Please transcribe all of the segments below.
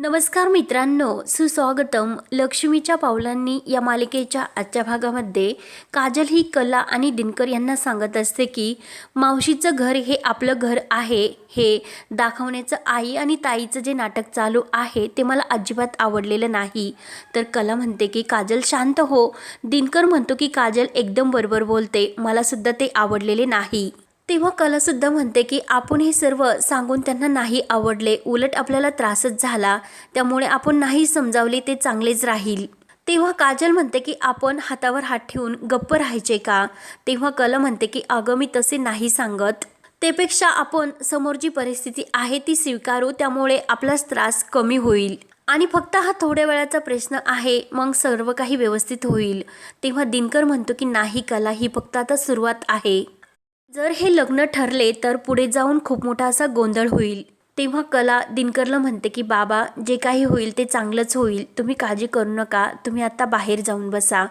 नमस्कार मित्रांनो सुस्वागतम. लक्ष्मीच्या पावलांनी या मालिकेच्या आजच्या भागामध्ये काजल ही कला आणि दिनकर यांना सांगत असते की मावशीचं घर हे आपलं घर आहे हे दाखवण्याचं आई आणि ताईचं जे नाटक चालू आहे ते मला अजिबात आवडलेलं नाही. तर कला म्हणते की काजल शांत हो. दिनकर म्हणतो की काजल एकदम बरोबर बोलते. मलासुद्धा ते आवडलेले नाही. तेव्हा कलासुद्धा म्हणते की आपण हे सर्व सांगून त्यांना नाही आवडले. उलट आपल्याला त्रासच झाला. त्यामुळे आपण नाही समजावले ते चांगलेच राहील. तेव्हा काजल म्हणते की आपण हातावर हात ठेवून गप्प राहायचे का? तेव्हा कला म्हणते की अगं मी तसे नाही सांगत. त्यापेक्षा आपण समोर जी परिस्थिती आहे ती स्वीकारू त्यामुळे आपलाच त्रास कमी होईल. आणि फक्त हा थोड्या वेळाचा प्रश्न आहे मग सर्व काही व्यवस्थित होईल. तेव्हा दिनकर म्हणतो की नाही कला ही फक्त आता सुरुवात आहे. जर हे लग्न ठरले तर पुढे जाऊन खूप मोठा असा गोंधळ होईल. तेव्हा कला दिनकरला म्हणते की बाबा जे काही होईल ते चांगलंच होईल. तुम्ही काळजी करू नका. तुम्ही आता बाहेर जाऊन बसा.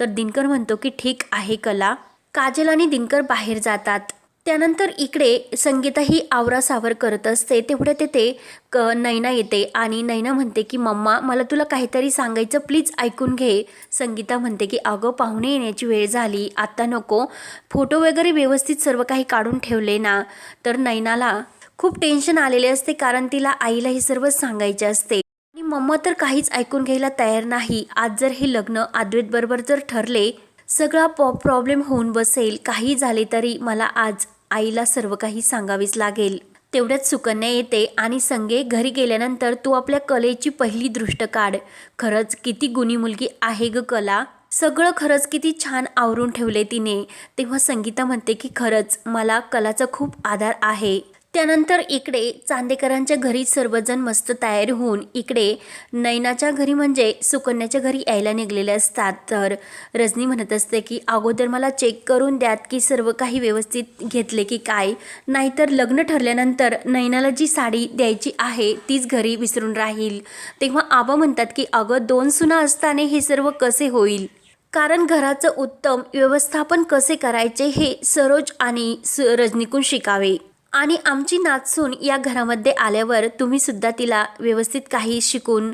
तर दिनकर म्हणतो की ठीक आहे कला. काजल आणि दिनकर बाहेर जातात. त्यानंतर इकडे संगीता ही आवरासावर करत असते. तेवढ्या तेथे क नैना येते आणि नैना म्हणते की मम्मा मला तुला काहीतरी सांगायचं. प्लीज ऐकून घे. संगीता म्हणते की अगं पाहुणे येण्याची वेळ झाली. आत्ता नको. फोटो वगैरे व्यवस्थित सर्व काही काढून ठेवले ना. तर नैनाला खूप टेन्शन आलेले असते कारण तिला आईला हे सर्व सांगायचे असते. आणि मम्मा तर काहीच ऐकून घ्यायला तयार नाही. आज जर हे लग्न अद्वैत बरोबर जर ठरले सगळा पॉ प्रॉब्लेम होऊन बसेल. काही झाले तरी मला आज आईला सर्व काही सांगावीच लागेल. तेवढ्यात सुकन्या येते आणि संगे घरी गेल्यानंतर तू आपल्या कलेची पहिली दृष्ट काढ. खरंच किती गुणी मुलगी आहे ग कला. सगळं खरंच किती छान आवरून ठेवले तिने. तेव्हा संगीता म्हणते की खरंच मला कलाचा खूप आधार आहे. त्यानंतर इकडे चांदेकरांच्या घरी सर्वजण मस्त तयार होऊन इकडे नैनाच्या घरी म्हणजे सुकन्याच्या घरी यायला निघलेले असतात. तर रजनी म्हणत असते की अगोदर मला चेक करून द्यात की सर्व काही व्यवस्थित घेतले की काय? नाहीतर लग्न ठरल्यानंतर नैनाला जी साडी द्यायची आहे तीच घरी विसरून राहील. तेव्हा आबा म्हणतात की अगं दोन सुना असताना हे सर्व कसे होईल? कारण घराचं उत्तम व्यवस्थापन कसे करायचे हे सरोज आणि स रजनीकून शिकावे. आणि आमची नाचसून या घरामध्ये आल्यावर तुम्ही सुद्धा तिला व्यवस्थित काही शिकून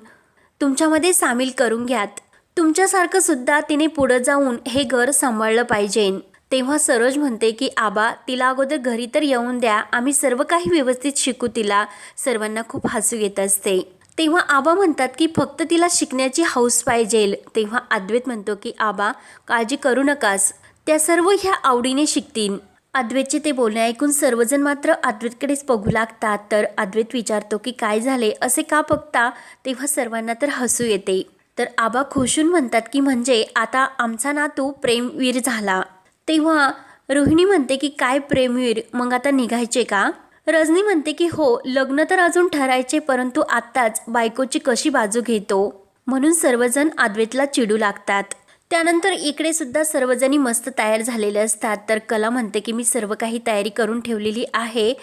तुमच्यामध्ये सामील करून घ्यात. तुमच्यासारखं सुद्धा तिने पुढं जाऊन हे घर सांभाळलं पाहिजे. तेव्हा सरोज म्हणते की आबा तिला अगोदर घरी तर येऊन द्या. आम्ही सर्व काही व्यवस्थित शिकू तिला. सर्वांना खूप हसू येत असते. तेव्हा आबा म्हणतात की फक्त तिला शिकण्याची हौस पाहिजेल तेव्हा अद्वैत म्हणतो की आबा काळजी करू नकास. त्या सर्व ह्या आवडीने शिकतील अद्वैतचे ते बोलणे ऐकून सर्वजण मात्र अद्वैतकडेच बघू लागतात. तर अद्वैत विचारतो की काय झाले? असे का बघता? तेव्हा सर्वांना तर हसू येते. तर आबा खुशून म्हणतात की म्हणजे आता आमचा नातू प्रेमवीर झाला. तेव्हा रोहिणी म्हणते की काय प्रेमवीर? मग आता निघायचे का? रजनी म्हणते की हो लग्न तर अजून ठरायचे परंतु आत्ताच बायकोची कशी बाजू घेतो? म्हणून सर्वजण अद्वैतला चिडू लागतात. त्यानंतर इकडे सुद्धा सर्वजणी मस्त तयार झालेले असतात. तर कला म्हणते की मी सर्व काही तयारी करून ठेवलेली आहे.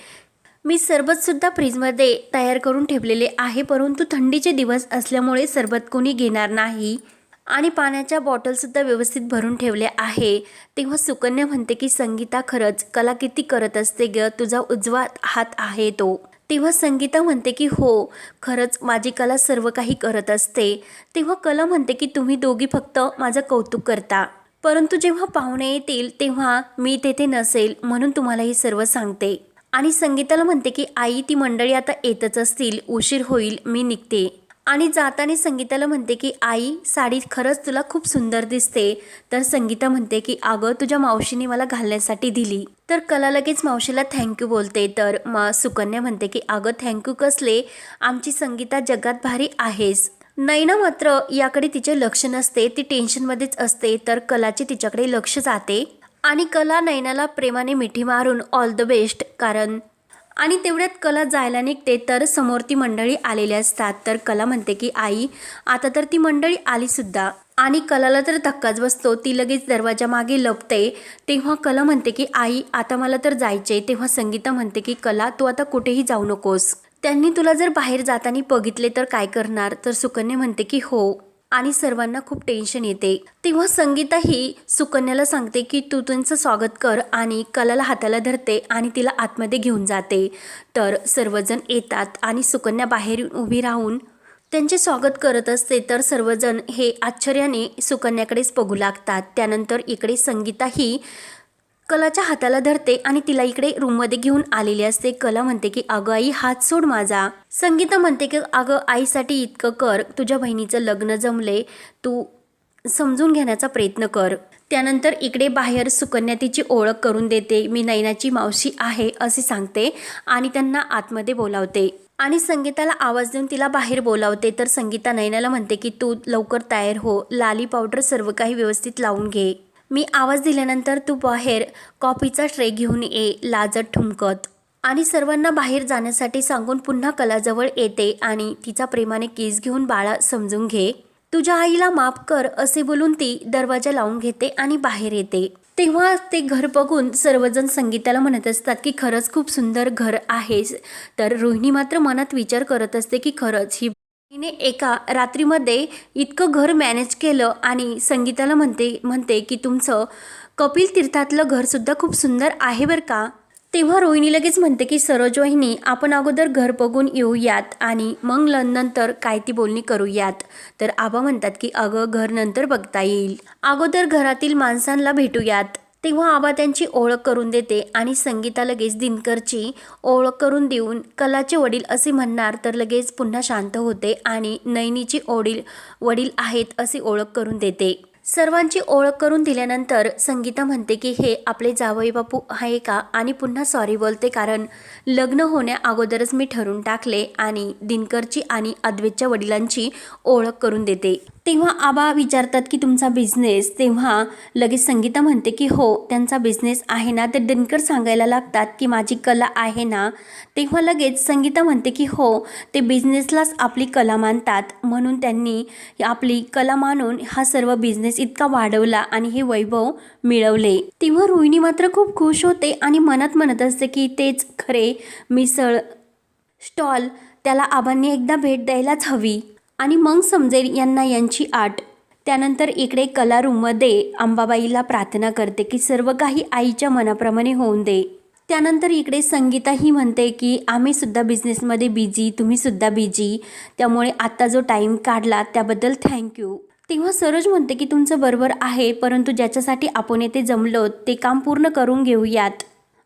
मी सरबतसुद्धा फ्रीजमध्ये तयार करून ठेवलेले आहे. परंतु थंडीचे दिवस असल्यामुळे सरबत कोणी घेणार नाही. आणि पाण्याच्या बॉटलसुद्धा व्यवस्थित भरून ठेवल्या आहे. तेव्हा सुकन्या म्हणते की संगीता खरंच कला किती करत असते ग? तुझा उजवा हात आहे तो. तेव्हा संगीता म्हणते की हो खरंच माझी कला सर्व काही करत असते. तेव्हा कला म्हणते की तुम्ही दोघी फक्त माझं कौतुक करता. परंतु जेव्हा पाहुणे येतील तेव्हा मी तेथे नसेल म्हणून तुम्हाला हे सर्व सांगते. आणि संगीताला म्हणते की आई ती मंडळी आता येतच असतील. उशीर होईल. मी निघते. आणि जाताना संगीताला म्हणते की आई साडी खरंच तुला खूप सुंदर दिसते. तर संगीता म्हणते की अगं तुझ्या मावशीने मला घालण्यासाठी दिली. तर कला लगेच मावशीला थँक्यू बोलते. तर मा सुकन्या म्हणते की अगं थँक्यू कसले? आमची संगीता जगात भारी आहेस. नैना मात्र याकडे तिचे लक्ष नसते ती टेन्शनमध्येच असते तर कलाचे तिच्याकडे लक्ष जाते. आणि कला नैनाला प्रेमाने मिठी मारून ऑल द बेस्ट. कारण आणि तेवढ्यात कला जायला निघते तर समोर ती मंडळी आलेली असतात. तर कला म्हणते की आई आता तर ती मंडळी आलीसुद्धा आणि कलाला तर धक्काच बसतो. ती लगेच दरवाजा मागे लपते. तेव्हा कला म्हणते की आई आता मला तर जायचे तेव्हा संगीता म्हणते की कला तू आता कुठेही जाऊ नकोस. त्यांनी तुला जर बाहेर जाताना बघितले तर काय करणार? तर सुकन्या म्हणते की हो. आणि सर्वांना खूप टेन्शन येते. तेव्हा संगीता ही सुकन्याला सांगते की तू त्यांचं स्वागत कर आणि कलाला हाताला धरते आणि तिला आतमध्ये घेऊन जाते. तर सर्वजण येतात आणि सुकन्या बाहेर उभी राहून त्यांचे स्वागत करत असते. तर सर्वजण हे आश्चर्याने सुकन्याकडेच बघू लागतात. त्यानंतर इकडे संगीता ही कलाच्या हाताला धरते आणि तिला इकडे रूममध्ये घेऊन आलेली असते. कला म्हणते की अगं आई हात सोड माझा. संगीता म्हणते की अगं आईसाठी इतकं कर. तुझ्या बहिणीचं लग्न जमले. तू समजून घेण्याचा प्रयत्न कर. त्यानंतर इकडे बाहेर सुकन्या तिची ओळख करून देते. मी नैनाची मावशी आहे असे सांगते आणि त्यांना आतमध्ये बोलावते. आणि संगीताला आवाज देऊन तिला बाहेर बोलावते. तर संगीता नैनाला म्हणते की तू लवकर तयार हो. लाली पावडर सर्व काही व्यवस्थित लावून घे. मी आवाज दिल्यानंतर तू बाहेर कॉफीचा ट्रे घेऊन ये लाजत ठुमकत. आणि सर्वांना बाहेर जाण्यासाठी सांगून पुन्हा कलाजवळ येते आणि तिचा प्रेमाने केस घेऊन बाळा समजून घे. तुझ्या आईला माफ कर असे बोलून ती दरवाजा लावून घेते आणि बाहेर येते. तेव्हा ते घर बघून सर्वजण संगीताला म्हणत असतात की खरंच खूप सुंदर घर आहे. तर रोहिणी मात्र मनात विचार करत असते की खरंच ही तिने एका रात्रीमध्ये इतकं घर मॅनेज केलं आणि संगीताला म्हणते म्हणते की तुमचं कपिल तीर्थातलं घरसुद्धा खूप सुंदर आहे बरं का? तेव्हा रोहिणी लगेच म्हणते की सरोज वहिनी आपण अगोदर घर बघून येऊयात आणि मग नंतर काय ती बोलणी करूयात. तर आबा म्हणतात की अगं घर नंतर बघता येईल. अगोदर घरातील माणसांना भेटूयात. तेव्हा आबा त्यांची ओळख करून देते आणि संगीता लगेच दिनकरची ओळख करून देऊन कलाचे वडील असे म्हणणार तर लगेच पुन्हा शांत होते आणि नैनीची ओडील वडील आहेत असे ओळख करून देते. सर्वांची ओळख करून दिल्यानंतर संगीता म्हणते की हे आपले जावई बापू आहे का? आणि पुन्हा सॉरी बोलते कारण लग्न होण्या अगोदरच मी ठरून टाकले आणि दिनकरची आणि अद्वैतच्या वडिलांची ओळख करून देते. तेव्हा आबा विचारतात की तुमचा बिझनेस तेव्हा लगेच संगीता म्हणते की हो त्यांचा बिझनेस आहे ना. ते दिनकर सांगायला लागतात की माझी कला आहे ना. तेव्हा लगेच संगीता म्हणते की हो ते बिझनेसलाच आपली कला मानतात. म्हणून त्यांनी आपली कला मानून हा सर्व बिझनेस इतका वाढवला आणि हे वैभव मिळवले. तेव्हा रोहिणी मात्र खूप खुश होते आणि मनात म्हणत असते की तेच खरे मिसळ स्टॉल त्याला आबांनी एकदा भेट द्यायलाच हवी. आणि मग समजेल यांना यांची आट. त्यानंतर इकडे कला रूममध्ये अंबाबाईला प्रार्थना करते की सर्व काही आईच्या मनाप्रमाणे होऊन दे. त्यानंतर इकडे संगीता ही म्हणते की आम्हीसुद्धा बिझनेसमध्ये बिझी तुम्हीसुद्धा बिझी त्यामुळे आत्ता जो टाईम काढला त्याबद्दल थँक्यू तेव्हा सरोज म्हणते की तुमचं बरोबर आहे परंतु ज्याच्यासाठी आपण येथे जमलो ते काम पूर्ण करून घेऊयात.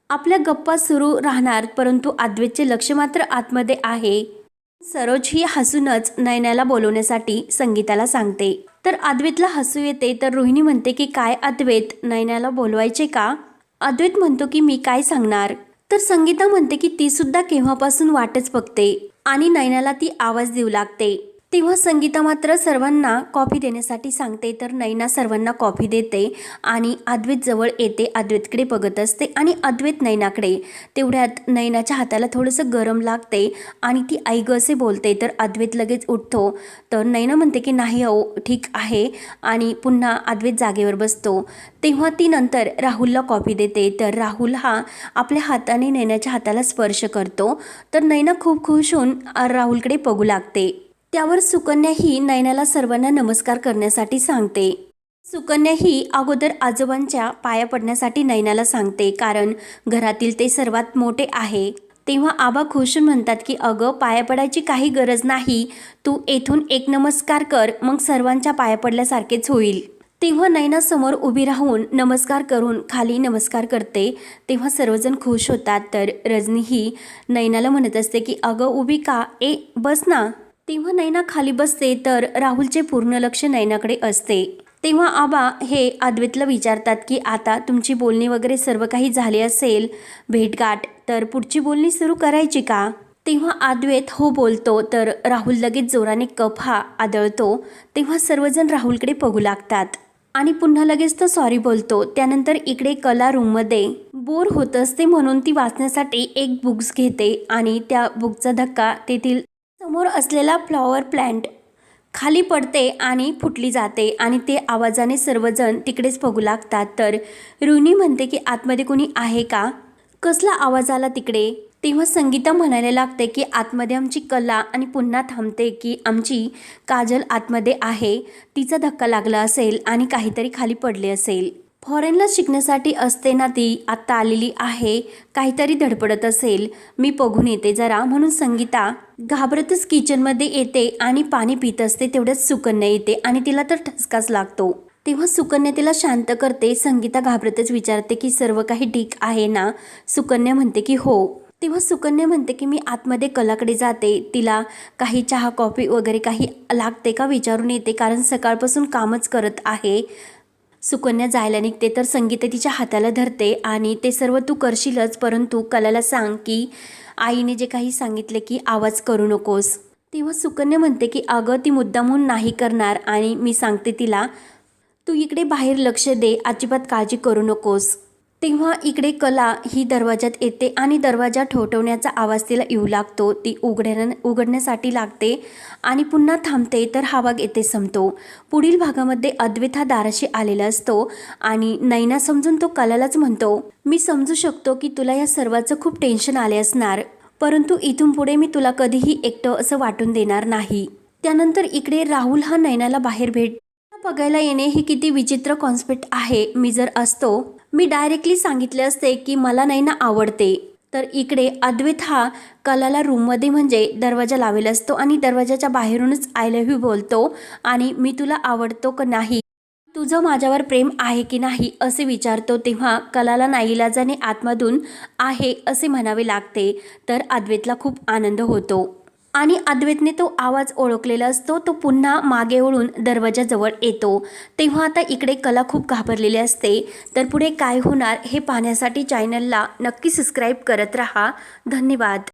आपल्या गप्पा सुरू राहणार परंतु आद्वेतचे लक्ष मात्र आतमध्ये आहे. सरोज ही हसूनच नयनाला बोलवण्यासाठी संगीताला सांगते. तर अद्वैतला हसू येते तर रोहिणी म्हणते की काय अद्वैत नयनाला बोलवायचे का? अद्वैत म्हणतो की मी काय सांगणार? तर संगीता म्हणते की ती सुद्धा केव्हापासून वाटच बघते आणि नयनाला ती आवाज देऊ लागते. तेव्हा संगीता मात्र सर्वांना कॉफी देण्यासाठी सांगते तर नैना सर्वांना कॉफी देते आणि अद्वैत जवळ येते अद्वैतकडे बघत असते आणि अद्वैत नैनाकडे. तेवढ्यात नैनाच्या हाताला थोडंसं गरम लागते आणि ती आई असे बोलते तर अद्वैत लगेच उठतो. तर नैना म्हणते की नाही अहो ठीक आहे. आणि पुन्हा अद्वैत जागेवर बसतो. तेव्हा ती नंतर राहुलला कॉफी देते. तर राहुल हा आपल्या हाताने नैनाच्या हाताला स्पर्श करतो. तर नैना खूप खुश होऊन राहुलकडे बघू लागते. त्यावर सुकन्या ही नयनाला सर्वांना नमस्कार करण्यासाठी सांगते. सुकन्या ही अगोदर आजोबांच्या पाया पडण्यासाठी नयनाला सांगते कारण घरातील ते सर्वात मोठे आहे. तेव्हा आबा खुश म्हणतात की अगं पाया पडायची काही गरज नाही. तू येथून एक नमस्कार कर मग सर्वांच्या पाया पडल्यासारखेच होईल. तेव्हा नैना समोर उभी राहून नमस्कार करून खाली नमस्कार करते. तेव्हा सर्वजण खुश होतात. तर रजनी ही नैनाला म्हणत असते की अगं उभी का? ए बस ना. तेव्हा नैना खाली बसते तर राहुलचे पूर्ण लक्ष नैनाकडे असते. तेव्हा आबा हे अद्वैतला विचारतात की आता तुमची बोलणी वगैरे सर्व काही झाले असेल भेटगाठ तर पुढची बोलणी सुरू करायची का? तेव्हा अद्वैत हो बोलतो तर राहुल लगेच जोराने कप हा आदळतो. तेव्हा सर्वजण राहुलकडे बघू लागतात. आणि पुन्हा लगेच तो सॉरी बोलतो. त्यानंतर इकडे कला रूममध्ये बोर होत असते म्हणून ती वाचण्यासाठी एक बुक्स घेते आणि त्या बुकचा धक्का तेथील समोर असलेला फ्लॉवर प्लांट खाली पडते आणि फुटली जाते आणि ते आवाजाने सर्वजण तिकडेच बघू लागतात. तर रुनी म्हणते की आतमध्ये कोणी आहे का? कसला आवाज आला तिकडे? तेव्हा संगीता म्हणायला लागते की आतमध्ये आमची कला आणि पुन्हा थांबते की आमची काजल आतमध्ये आहे. तिचा धक्का लागला असेल आणि काहीतरी खाली पडले असेल. फॉरेनला शिकण्यासाठी असते ना ती आत्ता आलेली आहे. काहीतरी धडपडत असेल. मी बघून येते जरा. म्हणून संगीता घाबरतच किचनमध्ये येते आणि पाणी पित असते. तेवढ्याच सुकन्या येते आणि तिला तर ठसकाच लागतो. तेव्हा सुकन्या तिला शांत करते. संगीता घाबरतच विचारते की सर्व काही ठीक आहे ना? सुकन्या म्हणते की हो. तेव्हा सुकन्या म्हणते की मी आतमध्ये कलाकडे जाते. तिला काही चहा कॉफी वगैरे काही लागते का विचारून येते. कारण सकाळपासून कामच करत आहे. सुकन्या जायला निघते तर संगीता तिच्या हाताला धरते आणि ते सर्व तू करशीलच परंतु कलाला सांग की आईने जे काही सांगितले की आवाज करू नकोस. तेव्हा सुकन्या म्हणते की अगं ती मुद्दामून नाही करणार आणि मी सांगते तिला तू इकडे बाहेर लक्ष दे अजिबात काळजी करू नकोस. तेव्हा इकडे कला ही दरवाजात येते आणि दरवाजा ठोठवण्याचा आवाज तिला येऊ लागतो. ती उघड्या उघडण्यासाठी लागते आणि पुन्हा थांबते तर हा भाग येथे संपतो. पुढील भागामध्ये अद्वैत हा दाराशी आलेला असतो आणि नैना समजून तो कलालाच म्हणतो मी समजू शकतो की तुला या सर्वाचं खूप टेन्शन आले असणार परंतु इथून पुढे मी तुला कधीही एकटं असं वाटून देणार नाही. त्यानंतर इकडे राहुल हा नैनाला बाहेर भेट बघायला येणे हे किती विचित्र कॉन्सेप्ट आहे. मी जर असतो मी डायरेक्टली सांगितले असते की मला नाही ना आवडते. तर इकडे अद्वैत हा कलाला रूममध्ये म्हणजे दरवाजा लावेला असतो आणि दरवाजाच्या बाहेरूनच आय लव्ह यू बोलतो आणि मी तुला आवडतो का नाही? तुझं माझ्यावर प्रेम आहे की नाही असे विचारतो तेव्हा कलाला नाईलाजाने आतमधून आहे असे म्हणावे लागते. तर अद्वैतला खूप आनंद होतो. आणि अद्वैतने तो आवाज ओळखलेला असतो तो पुन्हा मागे वळून दरवाजाजवळ येतो. तेव्हा आता इकडे कला खूप घाबरलेली असते. तर पुढे काय होणार हे पाहण्यासाठी चॅनलला नक्की सबस्क्राईब करत राहा. धन्यवाद.